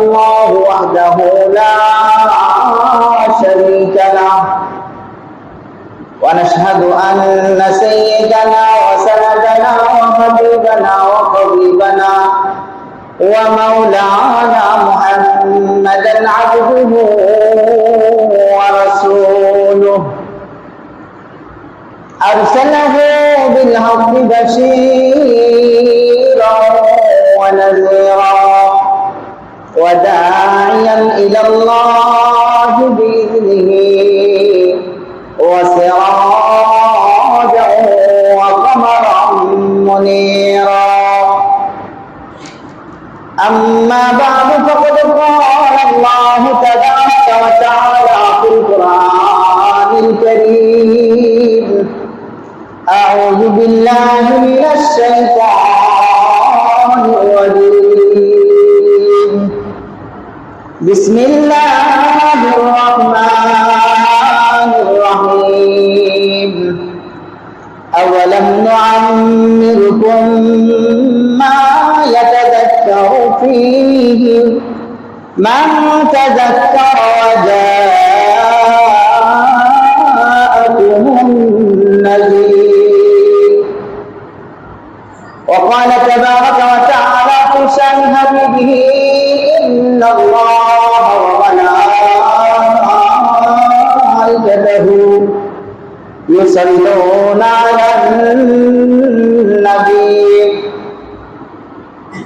الله وحده لا شريك له. ونشهد أن سيدنا وسندنا وحبيبنا وقريبنا ومولانا محمدا عبده ورسوله. أرسله بالحق بشيرا ونذيرا. وداعيا إلى الله بإذنه وسراجا وقمرا منيرا. أما بعد فقد قال الله تبارك وتعالى في القرآن الكريم أعوذ بالله من الشيطان الرجيم. بسم الله الرحمن الرحيم أولم نعمركم ما يتذكر فيه من تذكر وجاءكم يصلون على النبي.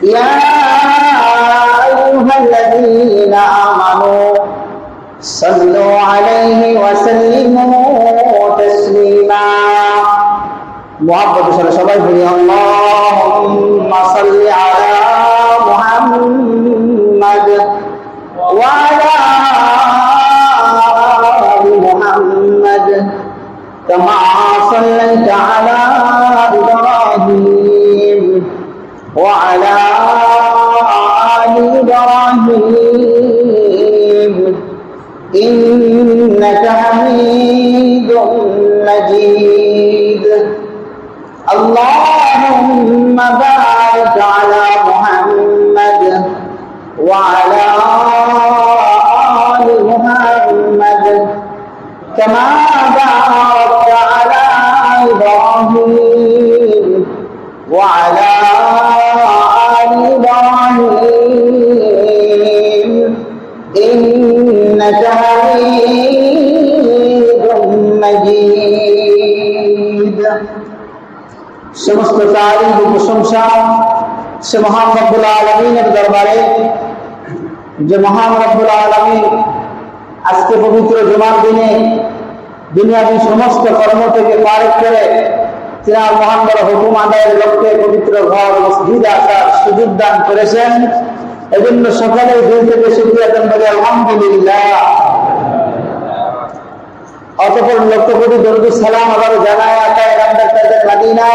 يا أيها الذين آمنوا صلوا عليه وسلموا تسليما. محبت صلى الله عليه وسلم حميد مجيد اللهم بارك তারিখ প্রশংসা, সে মহান রব্বুল আলমিনের দরবারে, যে মহান রব্বুল আলমিন আজকে পবিত্র জমার দিনে দুনিয়াবী সমস্ত কর্ম থেকে পারেক করে তিনার মহান বড় হুকুম আদায়ের লক্ষ্যে পবিত্র ঘর, মসজিদে আসার সুযোগ দান করেছেন। এজন্য সকালে দিন থেকে শুক্রিয়া দান বলে আলহামদুলিল্লাহ। অতপর লক্ষ কোটি দরুদ সালাম আবার জানায় আকায় রামদার তাদের মাদিনা।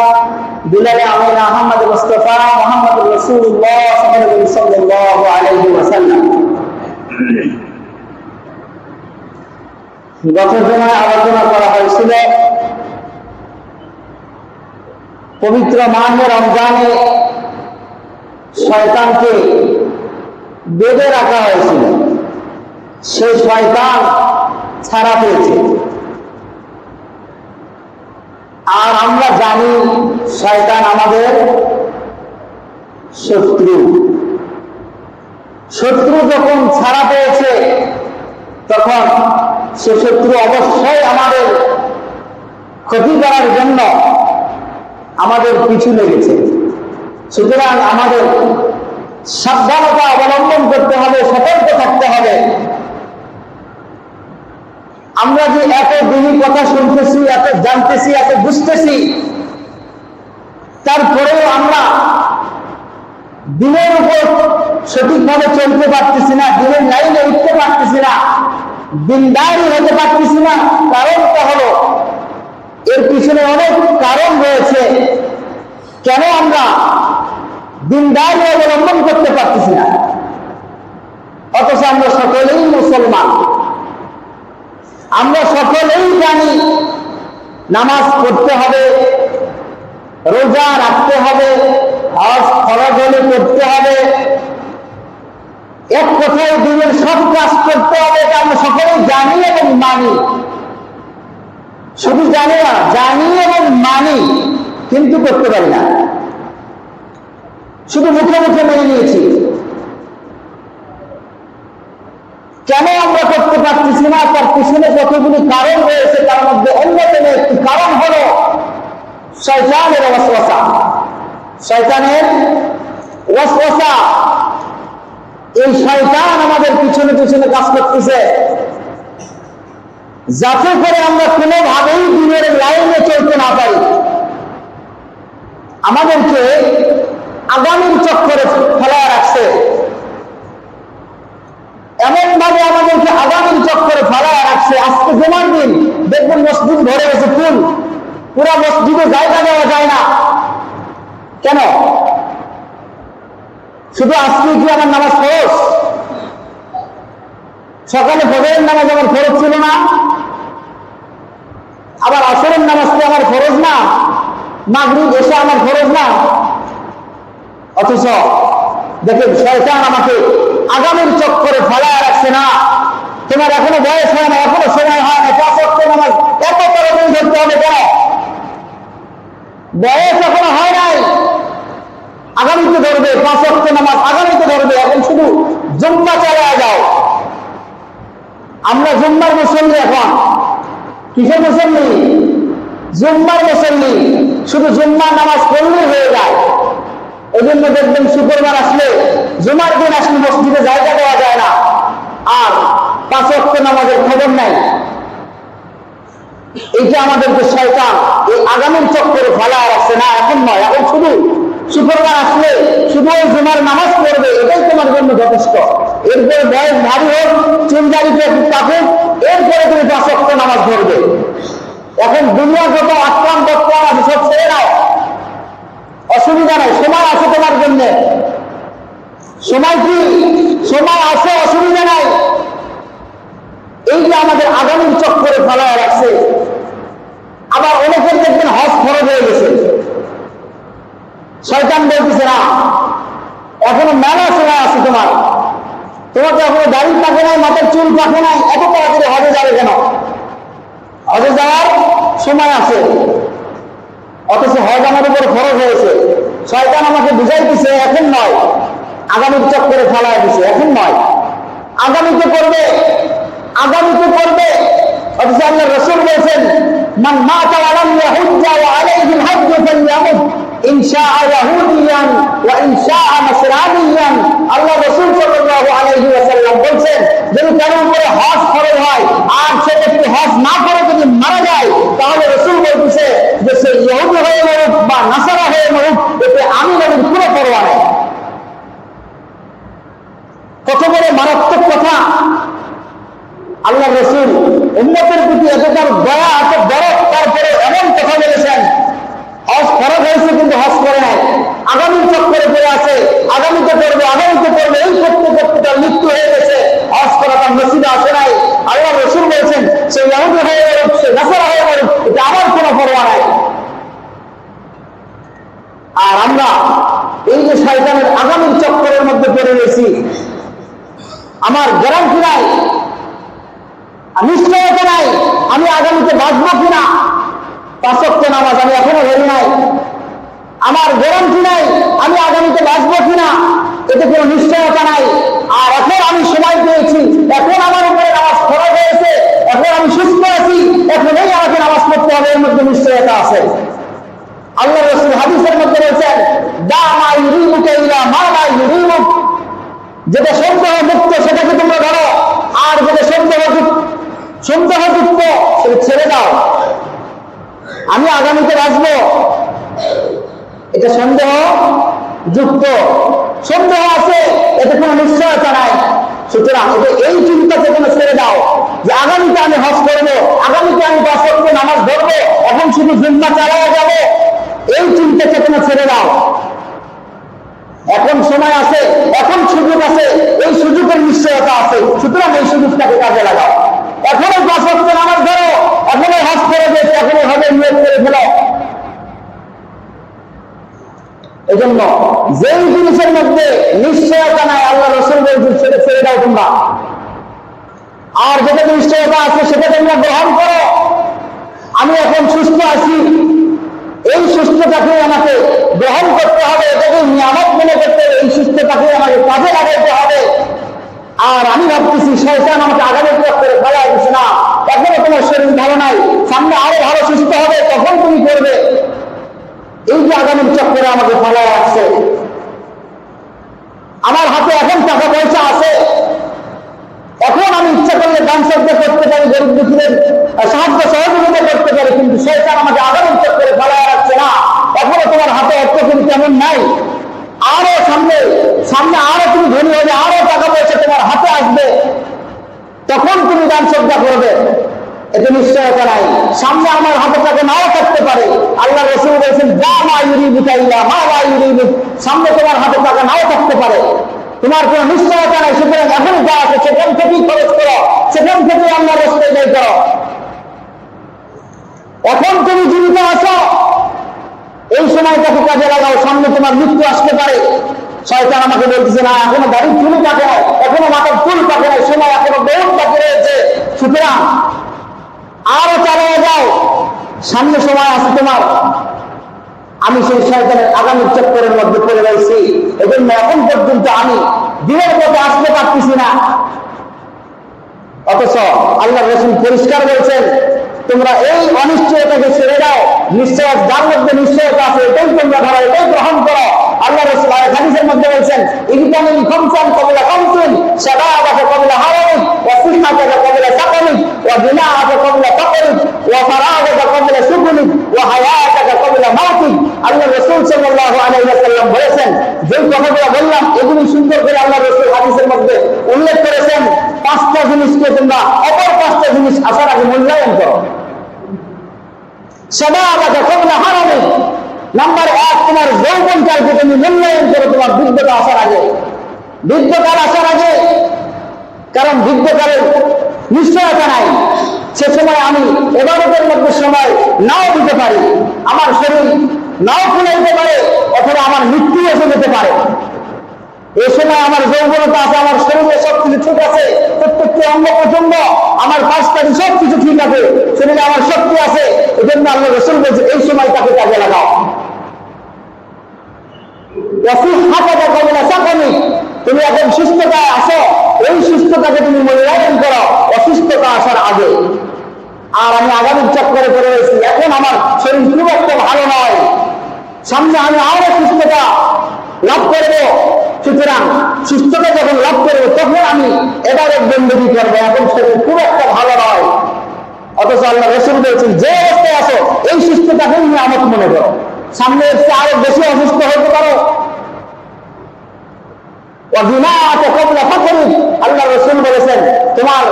দুলালে আমিন আহমদ মুস্তফা মোহাম্মদ ওয়াসাল্লাম। গত আলোচনা করা হয়েছিল, পবিত্র মাহে রমজানে শয়তানকে বেঁধে রাখা হয়েছিল। সেই শয়তান ছাড়া পেয়েছে। আর আমরা জানি শয়তান আমাদের শত্রু। শত্রু যখন ছাড়া পেয়েছে, তখন সে শত্রু অবশ্যই আমাদের ক্ষতি করার জন্য আমাদের পিছু লেগেছে। সুতরাং আমাদের সাবধানতা অবলম্বন করতে হবে, সতর্ক থাকতে হবে। আমরা যে এত দিনই কথা শুনতেছি, এত জানতেছি, এত বুঝতেছি, তারপরেও আমরা দিনের উপর সঠিকভাবে চলতে পারতেছি না, দিনের লাইনে উঠতে পারতেছি না দিনদারি হতে পারতেছি না। কারণটা হলো, এর পিছনে অনেক কারণ রয়েছে। কেন আমরা দিনদারি অবলম্বন করতে পারতেছি না? অথচ আমরা সকলেই মুসলমান। আমরা সকলেই জানি নামাজ পড়তে হবে, রোজা রাখতে হবে, হজ, ফরজ হলে করতে হবে। এক কথায় দিনের সব কাজ করতে হবে এটা আমরা সকলেই জানি এবং মানি। শুধু জানি না, জানি এবং মানি, কিন্তু করতে পারি না। শুধু মুখে মুখে মেনে নিয়েছি। কেন আমরা করতে পারতেছি না তার পিছনে কতগুলি কারণ রয়েছে, তার মধ্যে অন্যতম একটি কারণ হলো শয়তানের ওয়াসওয়াসা। শয়তানের ওয়াসওয়াসা। এই শয়তান আমাদের পিছনে পিছনে কাজ করতেছে। যাতে করে আমরা কোনোভাবেই দিনের লাইনে চলতে না পারি। আমাদেরকে আগামীর চক্করে ফেলা রাখছে। এমন ভাবে আমাদেরকে আগামীর চক্করে ফেলা রাখছে। আজকে জমার দিন, দেখবেন মসজিদ ভরে গেছে ফুল। পুরা মসজিদে জায়গা দেওয়া যায় না। কেন? শুধু আজকে কি আমার নামাজ ফরজ? সকালে ফজরের নামাজ আমার ফরজ ছিল না। আবার আসরের নামাজ কি আমার ফরজ না? মাগরিব এসে আমার ফরজ না? অথচ দেখেন, শয়তান আমাকে আগামীর চক্করে ফেলায় রাখছে না। তোমার এখনও বয়স হয় না, এখনও সময় হয় না, পাঁচ অক্ট নামাজ এত তাড়াতাড়ি ধরতে হবে কেন বয়স এখনও হয় নাই। আগামীতে ধরবে, পাঁচ অক্ট নামাজ আগামীতে ধরবে, এখন শুধু জুম্মা চালায় যাও। আমরা জুম্মার মুসল্লি এখন। কিসের মুসল্লি? জুম্মার মুসল্লি। শুধু জুম্মার নামাজ পড়লেই হয়ে যায়। এই জন্য দেখবেন শুক্রবার আসলে জুমার দিন আসলে মসজিদে জায়গা দেওয়া যায় না। আর পাঁচ অক্ট নামাজের খবর নাই। এইটা আমাদেরকে শয়তান, এই আগামীর চক্করে ফেলা রাখছে না, এখন নয়, এখন শুধু শুক্রবার আসলে শুধু ওই জুমার নামাজ পড়বে, এটাই তোমার জন্য যথেষ্ট। এরপরে বয়স ভারী হোক চুনদারিতে একটু কাপুক এরপরে তুমি পাঁচ অক্ট নামাজ ধরবে। এখন দুনিয়া যত বক্রাম আছে, সব ছেড়ে নাও অসুবিধা নাই, সময় আছে তোমার জন্য। সময় কি? সময় আছে, অসুবিধা নাই? এই যে আমাদের আগামীর চক্করে ফেলায় রাখছে। আবার অনেকের দেখবেন হজ খরচ হয়ে গেছে। শয়তান বলতেছে, না, এখনও মেলা সময় আছে তোমার। তোমার তো এখনও দাড়ি পাকে নাই, মাথার চুল পাকে নাই, এত তাড়াতাড়ি হজে যাবে কেন? হজে যাওয়ার সময় আছে। অথচ হজ আমার উপর খরচ হয়েছে। শয়তান আমাকে বুঝাই দিছে, এখন নয়। আগামীর চক্করে ফেলায় দিছে। এখন নয়। আগামীতে করবে আগামীতে করবে। অথচ আল্লাহ রসুল বলছেন বলছেন, যদি হয় আর সে না করে যদি মারা যায় যে সে হয়ে বা হয়ে আমি নবীর কোনো পরোয়া নেই কত বড় মারাত্মক কথা। আল্লাহ রসুল উন্নতের প্রতি এতটার দয়া, এত বড় তারপরে এমন কথা বলেছেন। হজ খরচ হয়েছে কিন্তু হজ করে নাই। আগামী চক্করে পড়ে আছে, আগামীতে করবে আগামীতে করবে এই করতে করতে তার মৃত্যু হয়ে গেছে। হজ করা তার নসিবে আসে নাই। আল্লাহ রসুল বলছেন, সে ইয়াহুদি হয়ে সে নাসারা হয়ে মরুক এটা আমার কোনো পরোয়া নাই। আর আমরা এই যে শয়তানের আগামীর চক্করের মধ্যে পড়ে রয়েছি আমার গ্যারান্টি নাই নিশ্চয়তা নাই আমি আগামীতে বাঁচবো কিনা পাঁচক্য নামাজ আমি এখনও ধরি নাই। আমার গ্যারান্টি নাই আমি আগামীতে বাঁচবো কিনা, এতে কোনো নিশ্চয়তা নাই। আর এখন আমি সময় পেয়েছি, এখন আমার উপরে নামাজ খরচ হয়েছে, এখন আমি সুস্থ আছি, এখনই আমাকে নামাজ পড়তে হবে, এর মধ্যে নিশ্চয়তা আছে। আল্লাহ রসুল হাদিসের মধ্যে বলছেন, দা মা ইউরিমুকে ইলা মা লা ইউরিমুক। যেটা সন্দেহ মুক্ত, সেটাকে তোমরা ধরো আর যেটা সন্দেহ সন্দেহযুক্ত সেটা ছেড়ে দাও। আমি আগামীতে বাঁচবো এটা সন্দেহ যুক্ত। সন্দেহ আছে, এতে কোনো নিশ্চয়তা নাই। সুতরাং এটা এই চিন্তা থেকে ছেড়ে দাও যে আগামীতে আমি হজ করব, আগামীতে আমি দশ নামাজ ধরবো এখন শুধু জিম্মা চালায়া যাবে। এই চিন্তা চেতনা ছেড়ে দাও। এখন সময় আছে, এখন সুযোগ আছে, এই সুযোগের নিশ্চয়তা আছে। সুতরাং এই সুযোগটাকে কাজে লাগাও। এখনও দশ ওয়াক্ত আমার ধরো, এখনও হাস করে যে এখনও হবে নিয়োগ করে ফেলো। এজন্য যেই জিনিসের মধ্যে নিশ্চয়তা নাই, আল্লাহ রসুল বলছেন, সেটা ছেড়ে দাও তোমরা। আর যেটা নিশ্চয়তা আছে সেটা তোমরা গ্রহণ করো। আমি এখন সুস্থ আছি। এই সুস্থতাকে আমাকে গ্রহণ করতে হবে এটাকে নিয়ামত মনে করতে হবে, এই সুস্থতাকে আমাকে কাজে লাগাইতে হবে আর আমি ভাবতেছি শয়তান আমাকে আগামী করে ফেলা দিচ্ছে না? এখনও তোমার শরীর ভালো নাই, সামনে আরও ভালো সুস্থ হবে, তখন তুমি করবে। এই যে আগামীর চক্করে আমাকে ফেলা রাখছে আমার হাতে এখন টাকা পয়সা আছে। এখন আমি ইচ্ছা করলে দান শ্রদ্ধা করতে পারি, গরিব দুঃখীদের সাহায্য সহযোগিতা করতে পারি, কিন্তু শয়তান আমাকে আগামী চক্করে ফেলা রাখছে না। এখনও তোমার হাতে অর্থ কিন্তু তেমন নাই। আরও সামনে সামনে আরও তুমি ধনী হবে, আরও টাকা পয়সা তোমার হাতে আসবে। তখন তুমি দান শ্রদ্ধা করবে। এতে নিশ্চয়তা নাই। সামনে আমার হাতে নাও থাকতে পারে। আল্লাহ রসুল বলছেন যা মা ইউরি বুকাইলা মা মা ইউরি সামনে তোমার হাতে টাকা নাও থাকতে পারে। তোমার কোনো নিশ্চয়তা নাই, সুতরাং এখন যা আছে, সেখান থেকেই খরচ করো। সেখান থেকে আল্লাহ রাস্তায় ব্যয় করো। এখন তুমি জীবিত আছো, এই সময়টাকে কাজে লাগাও, সামনে তোমার মৃত্যু আসতে পারে। শয়তান আমাকে বলতেছে, না, এখনও দাড়ি চুল কাটে নাই, এখনও মাথার চুল কাটে নাই সময় এখনও বহুত বাকি রয়েছে। সুতরাং আরও চালিয়ে যাও। সামনে সময় আছে তোমার। আমি সেই শয়তানের আগামী চক্করের মধ্যে পড়ে রয়েছি। এজন্য এখন পর্যন্ত আমি দিনের পথে আসতে পারতেছি না। অথচ আল্লাহ রসুল পরিষ্কার বলছেন, তোমরা এই অনিশ্চয়তাকে ছেড়ে দাও। নিশ্চয় যার মধ্যে নিশ্চয়তা আছে, এটাই তোমরা ধরো, এটাই গ্রহণ করো। আল্লাহ রসুল আর হাদিসের মধ্যে বলছেন ইগতানিন খমসান কবিলা খমসিন শাবাবাকা কবিলা হারামিক ওয়া সিহহাতাকা কবিলা সাকামিক ওয়া বিনাআকা কবিলা ফাকরিক ওয়া ফারাগাকা কবিলা সুকুনিক ওয়া হায়াতাকা কবিলা মাউতিক আল্লাহ রসুল সাল্লাল্লাহু আলাইহি ওয়াসাল্লাম বলেছেন যে কথাগুলো বললাম, এগুলি সুন্দর করে আল্লাহ রসুল হাদিসের মধ্যে উল্লেখ করেছেন। পাঁচটা জিনিসকে তোমরা অপর পাঁচটা জিনিস আসার আগে মূল্যায়ন করো। সবাবাকে কবলা হারাবে নাম্বার এক, তোমার যৌবন কালকে তুমি মূল্যায়ন করো তোমার বৃদ্ধতা আসার আগে। বৃদ্ধকাল আসার আগে, কারণ বৃদ্ধকালের নিশ্চয়তা নাই। সে সময় আমি এবারতের মধ্যে সময় নাও দিতে পারি। আমার শরীর নাও খুলে দিতে পারে, অথবা আমার মৃত্যু এসে যেতে পারে। এ সময় আমার যৌবনতা আছে, আমার শরীরে সব কিছু ঠিক আছে, প্রত্যেকটি অঙ্গ প্রচণ্ড আমার পাঁচটারি সব কিছু ঠিক আছে, শরীরে আমার শক্তি আছে এই জন্য আল্লাহ রসুল বলছে, এই সময় তাকে কাজে লাগাও। তুমি এখন সুস্থতায় আসো এই সুস্থতাকে তুমি মূল্যায়ন করো। অসুস্থতা আসার আগে। আর আমি আগামী চক্করে করে রয়েছি। এখন আমার শরীর খুব একটা ভালো নয়। সামনে আমি আরও সুস্থতা লাভ করব। সুতরাং সুস্থতা যখন লাভ করব, তখন আমি এবারে বন্দী করব। এখন শরীর খুব একটা ভালো নয়। অথচ আল্লাহ রসুল বলছেন, যে অবস্থায় আসো এই সুস্থতাকে তুমি আমত মনে করো। সামনে এসে আরও বেশি অসুস্থ হতে পারো। আল্লাহ রসুল বলেছেন, তোমার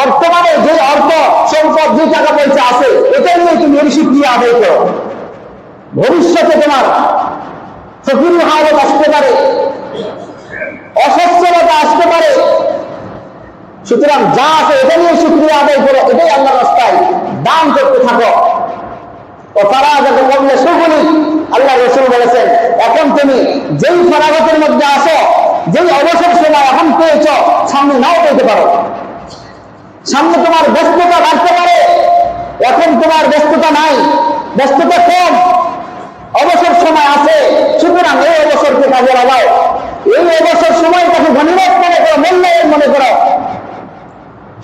বর্তমানে যে অর্থ, সম্পদ, যে টাকা পয়সা আছে, এটা নিয়ে তুমি এর সুক্রিয়া আদায় করো। ভবিষ্যতে তোমার ফকির হালত আসতে পারে, অসচ্ছলতা আসতে পারে। সুতরাং যা আছে, এটা নিয়ে সুক্রিয়া আদায় করো, এটাই আল্লাহ রাস্তায় দান করতে থাকো। ও তারা যাতে করলে সুগুলি আল্লাহ রসুল বলেছেন, এখন তুমি যেই ফরাগতের মধ্যে আসো যেই অবসর সময় এখন পেয়েছ, সামনে নাও পেতে পারো। সামনে তোমার ব্যস্ততা বাড়তে পারে। এখন তোমার ব্যস্ততা নাই। ব্যস্ততা কম। অবসর সময় আছে। সুতরাং এই অবসরকে কাজে লাগাও। এই অবসর সময়টাকে গণিমত মনে করো মূল্যায়ন মনে করো।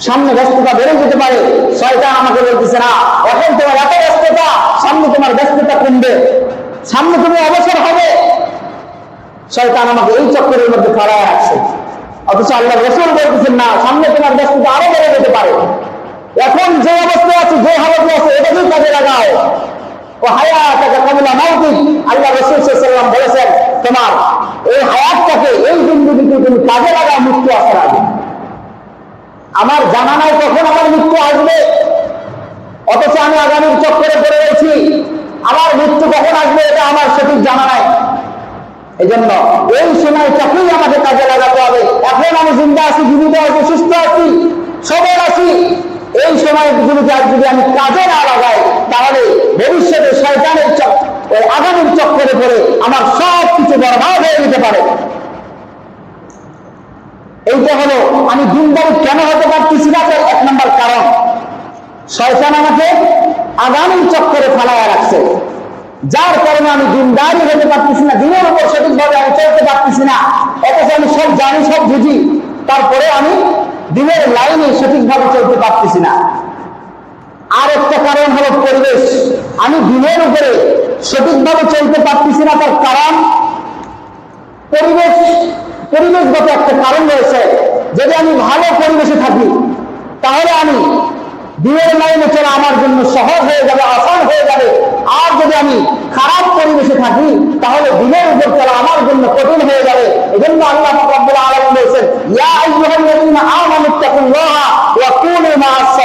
সামনে ব্যস্ততা বেড়ে যেতে পারে। শয়তান আমাকে বলতেছে, না, এখন তোমার এত ব্যস্ততা, সামনে তোমার ব্যস্ততা কমবে। সামনে তুমি অবসর হবে। শয়তান আমাকে এই চক্করের মধ্যে ফেরায় রাখছে অথচ আল্লাহ রসুল বলতেছেন, না, সামনে তোমার ব্যস্ততা আরও বেড়ে যেতে পারে। এখন যে অবস্থা আছে, যে হালতে আছে, এটাকেই কাজে লাগাও। ও হায়াতাকে কমলা মাউতিক আল্লাহ রসুল সাল্লাম বলেছেন, তোমার এই হায়াতটাকে এই জিন্দগিকে তুমি কাজে লাগাও, মৃত্যু আসার আগে আমার জানা নাই কখন আমার মৃত্যু আসবে। অথচ আমি আগামীর চক্করে পড়ে রয়েছি। আমার মৃত্যু কখন আসবে, এটা আমার সঠিক জানা নাই। এই জন্য এই সময়টাকেই আমাকে কাজে লাগাতে হবে। এখন আমি জিন্দা আছি, জীবিত আছি, সুস্থ আছি, সবল আছি। এই সময় সময়গুলিতে আজ যদি আমি কাজে না লাগাই, তাহলে ভবিষ্যতে শয়তানের ওই আগামীর চক্করে পড়ে আমার সব কিছু বরবাদ হয়ে যেতে পারে। এইটা হলো, আমি দিনদারি কেন হতে পারতেছি না এক নম্বর কারণ। শয়তান আমাকে আগামী চক্করে ফেলায় রাখছে। যার কারণে আমি দিনদারি হতে পারতেছি না, দিনের উপর সঠিকভাবে আমি চলতে পারতেছি না। অথচ আমি সব জানি, সব বুঝি। তারপরে আমি দিনের লাইনে সঠিকভাবে চলতে পারতেছি না। আর একটা কারণ হলো পরিবেশ। আমি দিনের উপরে সঠিকভাবে চলতে পারতেছি না, তার কারণ পরিবেশ, পরিবেশগত একটা কারণ রয়েছে। যদি আমি ভালো পরিবেশে থাকি, তাহলে আমি দিনের লাইনে চলা আমার জন্য সহজ হয়ে যাবে, আসান হয়ে যাবে। আর যদি আমি খারাপ পরিবেশে থাকি, তাহলে দিনের উপর চলা আমার জন্য কঠিন হয়ে যাবে। এজন্য আল্লাহ রাব্বুল আলামিন বলেছেন, ইয়া আইয়ুহাল্লাযীনা আমানুত্তাকুল্লাহা ওয়া কুনু মা'আস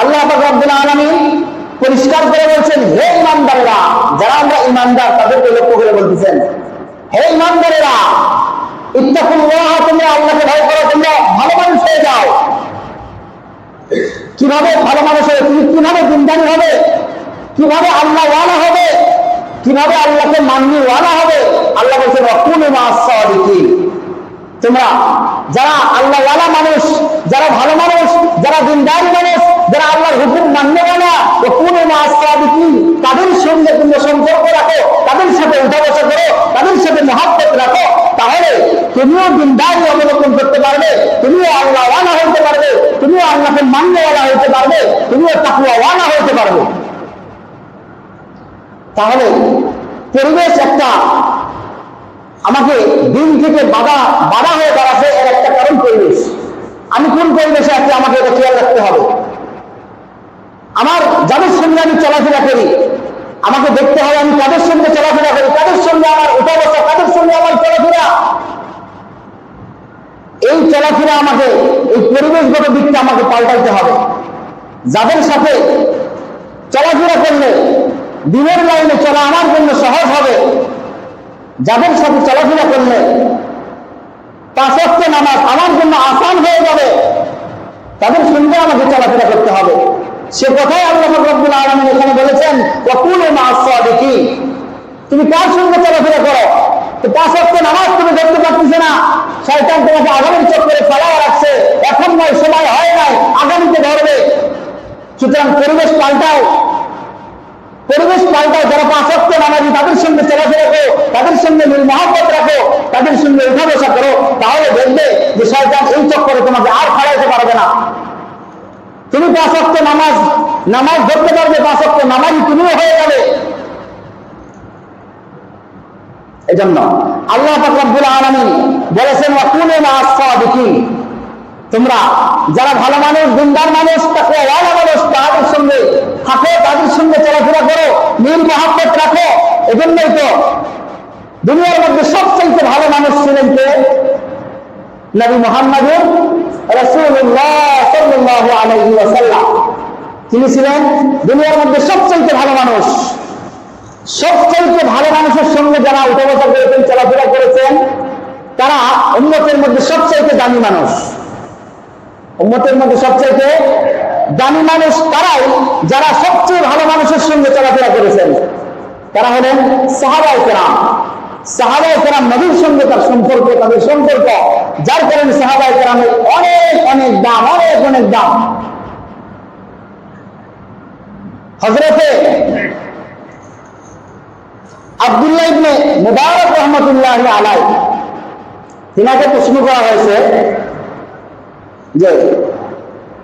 আল্লাহ পাক রব্বুল আলামিন পরিষ্কার করে বলছেন, হে ইমানদারেরা, যারা আমরা ইমানদার, তাদেরকে লক্ষ্য করে বলতেছেন, হে ইমানদারেরা, ইত্তাকুল্লাহ, তোমরা আল্লাহকে ভয় করো, তোমরা ভালো মানুষ হয়ে যাও। কীভাবে ভালো মানুষ হবে, তুমি কীভাবে দিনদারি হবে, কীভাবে আল্লাহ ওয়ালা হবে, কীভাবে আল্লাহকে মাননি ওয়ালা হবে, আল্লাহ বলছে মাসিকি তোমরা যারা আল্লাহ ওয়ালা মানুষ, যারা ভালো মানুষ, যারা দিনদারি মানুষ যারা আল্লাহর হুকুম মাননে ওয়ালা অকুল মাসিকি তাদের সঙ্গে তোমরা সম্পর্ক রাখো, তাদের সাথে উঠা বসা করো, তাদের সাথে মহাব্বত রাখো, তাহলে তুমিও দিনদারি অবলম্বন করতে পারবে, তুমিও আল্লাহ ওয়ালা হইতে পারবে, তুমিও আল্লাহকে মান্যওয়ালা হইতে পারবে, তুমিও তাকুয়া ওয়ালা হইতে পারবে। তাহলে পরিবেশ একটা আমাকে দিন থেকে বাধা বাধা হয়ে দাঁড়াচ্ছে এর একটা কারণ পরিবেশ। আমি কোন পরিবেশে আছি আমাকে এটা খেয়াল রাখতে হবে। আমার যাদের সঙ্গে আমি চলাফেরা করি, আমাকে দেখতে হবে আমি কাদের সঙ্গে চলাফেরা করি, কাদের সঙ্গে আমার উঠা বসা কাদের সঙ্গে আমার চলাফেরা? এই চলাফেরা আমাকে, এই পরিবেশগত দিকটা আমাকে পাল্টাইতে হবে। যাদের সাথে চলাফেরা করলে দিনের লাইনে চলা আমার জন্য সহজ হবে, যাদের সাথে চলাফেরা করলে পাঁচত্ব নামাজ আমার জন্য আসান হয়ে যাবে, তাদের সঙ্গে আমাকে চলাফেরা করতে হবে। সে কথাই আল্লাহ রব্বুল আলমিন এখানে বলেছেন ককুল দেখি তুমি কার সঙ্গে চলাফেরা করো? তো পাঁচ অক্ট নামাজ তুমি ধরতে পারতেছে না। শয়তান তোমাকে আগামীর চক্করে ফেলায় রাখছে। এখন নয়, সময় হয় নাই, আগামীতে ধরবে। সুতরাং পরিবেশ পাল্টাও। পরিবেশ পাল্টাও। যারা পাঁচ অক্ট নামাজি, তাদের সঙ্গে চলাফেরা করো। তাদের সঙ্গে মহাব্বত রাখো। তাদের সঙ্গে উঠা বসা করো। তাহলে দেখবে যে শয়তান এই চক্করে তোমাকে আর ফেলাইতে পারবে না। তুমি পাঁচ অক্ট নামাজ নামাজ ধরতে পারবে, পাঁচ অক্ট নামাজি তুমিও হয়ে যাবে। এজন্য আল্লাহ ফাকরাবুল আলমিন বলেছেন মা সাদিকিন তোমরা যারা ভালো মানুষ গুন্ডার মানুষ তাকে ওয়ালা মানুষ, তাদের সঙ্গে থাকো, তাদের সঙ্গে চলাফেরা করো নীল মহাব্বত রাখো। এজন্যই তো দুনিয়ার মধ্যে সবচেয়ে ভালো মানুষ ছিলেন কে? নবী মোহাম্মদুর তিনি ছিলেন দুনিয়ার মধ্যে সবচেয়ে ভালো মানুষ। সবচেয়ে ভালো মানুষের সঙ্গে যারা উঠা বসা করেছেন, চলাফেরা করেছেন, তারা উন্নতের মধ্যে সবচাইতে দামি মানুষ। উন্নতের মধ্যে সবচাইতে দামি মানুষ তারাই যারা সবচেয়ে ভালো মানুষের সঙ্গে চলাফেরা করেছেন। তারা হলেন সাহাবাই কেরাম। সাহাবাই কেরাম নবীর সঙ্গে তার সম্পর্ক, তাদের সম্পর্ক, যার কারণে সাহাবাই কেরামের অনেক অনেক দাম, অনেক অনেক দাম। হজরতে আবদুল্লাহ ইবনে মুবারক রহমতুল্লাহ আলাই তিনাকে প্রশ্ন করা হয়েছে যে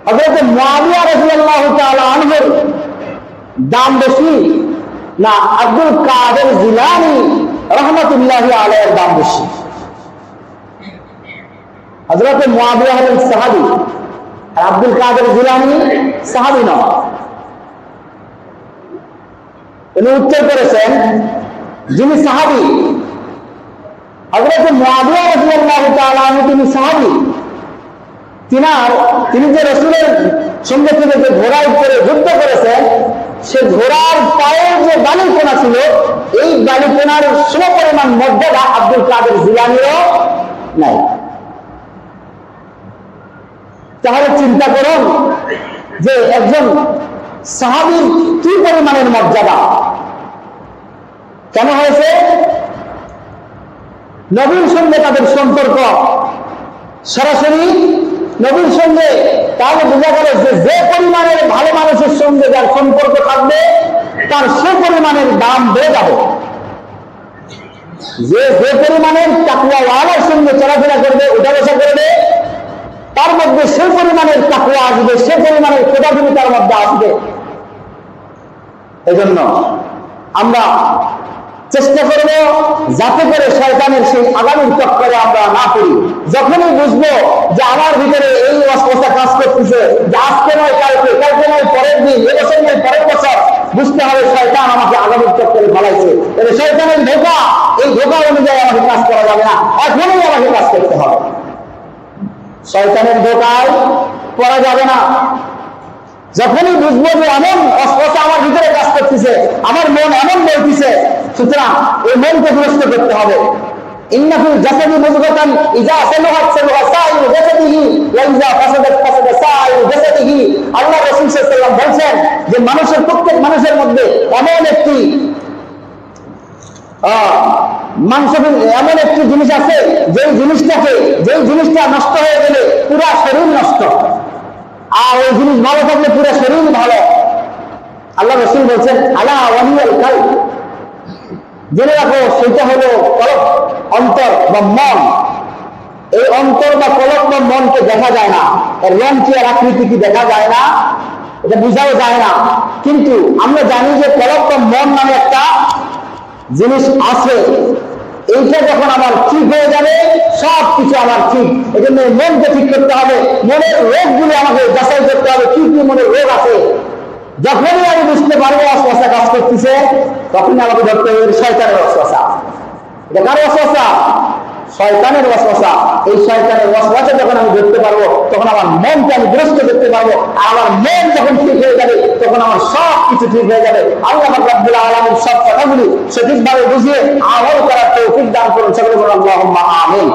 হজরত মুয়াবিয়া রাদিয়াল্লাহু দাম বেশি না আব্দুল কাদের জিলানি রহমতুল্লাহ আলাইয়ের দাম বেশি। হজরত মুয়াবিয়া হলেন সাহাবী, আর আব্দুল কাদের জিলানি সাহাবী নয় তিনি উত্তর করেছেন, যিনি সাহাবি হজরত মুআবিয়া রাদিয়াল্লাহু তাআলা আনহু তিনি সাহাবি। তিনার, তিনি যে রসুলের সঙ্গে থেকে যে ঘোড়ায় করে যুদ্ধ করেছেন সে ঘোড়ার পায়ের যে বালিকোনা ছিল, এই বালিকোনার সম পরিমাণ মর্যাদা আব্দুল কাদের জিলানিরও নাই। তাহলে চিন্তা করুন যে একজন সাহাবির কি পরিমাণের মর্যাদা? কেন হয়েছে? নবীর সঙ্গে তাদের সম্পর্ক সরাসরি নবীর সঙ্গে তাহলে বোঝা গেল যে যে পরিমাণের ভালো মানুষের সঙ্গে যার সম্পর্ক থাকবে, তার সে পরিমাণের দাম বেড়ে যাবে। যে যে পরিমাণের তাকুয়াওয়ালার সঙ্গে চলাফেরা করবে উঠা বসা করবে, তার মধ্যে সে পরিমাণের তাকুয়া আসবে, সে পরিমাণের খোদাগুলি তার মধ্যে আসবে। এজন্য আমরা চেষ্টা করব যাতে করে শয়তানের সেই আগামীর চক্করে আমরা না পড়ি। যখনই বুঝব যে আমার ভিতরে এই অস্পষ্ট কাজ করতেছে, যে আজকে নয়, কালকে কালকে নয়, পরের দিন, এবছর নয়, পরের বছর, বুঝতে হবে শয়তান আমাকে আগামীর চক্করে ফলাইছে। তবে শয়তানের ধোকা, এই ধোকা অনুযায়ী আমাকে কাজ করা যাবে না। এখনই আমাকে কাজ করতে হবে। শয়তানের ধোকায় পড়া যাবে না। যখনই বুঝব যে এমন অস্পষ্ট আমার ভিতরে কাজ করতেছে, আমার মন এমন বলতেছে, সুতরাং এই মনকে দুরস্ত করতে হবে। বলছেন যে মানুষের, প্রত্যেক মানুষের মধ্যে এমন একটি এমন একটি জিনিস আছে, যেই জিনিসটাকে, যেই জিনিসটা নষ্ট হয়ে গেলে পুরা শরীর নষ্ট। আর ওই জিনিস ভালো থাকলে পুরো শরীর ভালো। আল্লাহ রসুল বলছেন, আলা কাল জেনে রাখো, সেটা হলো কলক অন্তর বা মন। এই অন্তর বা কলক বা মনকে দেখা যায় না। এর রং আর আকৃতি কি দেখা যায় না, এটা বোঝাও যায় না। কিন্তু আমরা জানি যে কলক বা মন নামে একটা জিনিস আছে। এইটা যখন আমার ঠিক হয়ে যাবে সব কিছু আমার ঠিক। এই জন্য মনকে ঠিক করতে হবে, মনের রোগগুলো আমাকে যাচাই করতে হবে, কি কি মনের রোগ আছে। যখনই আমি বুঝতে পারব অশ্বাসা কাজ করতেছে, তখনই আমাকে ধরতে হবে শয়তানের অশ্বাসা এটা কার শয়তানের ওয়াসওয়াসা। এই শয়তানের ওয়াসওয়াসা যখন আমি ধরতে পারব, তখন আমার মনকে আমি গ্রস্ত করতে পারব। আর আমার মন যখন ঠিক হয়ে যাবে, তখন আমার সব কিছু ঠিক হয়ে যাবে। আল্লাহ রাব্বুল আলামিন সব কথাগুলি সঠিকভাবে বুঝিয়ে আমল করার তৌফিক দান করুন। আমিন।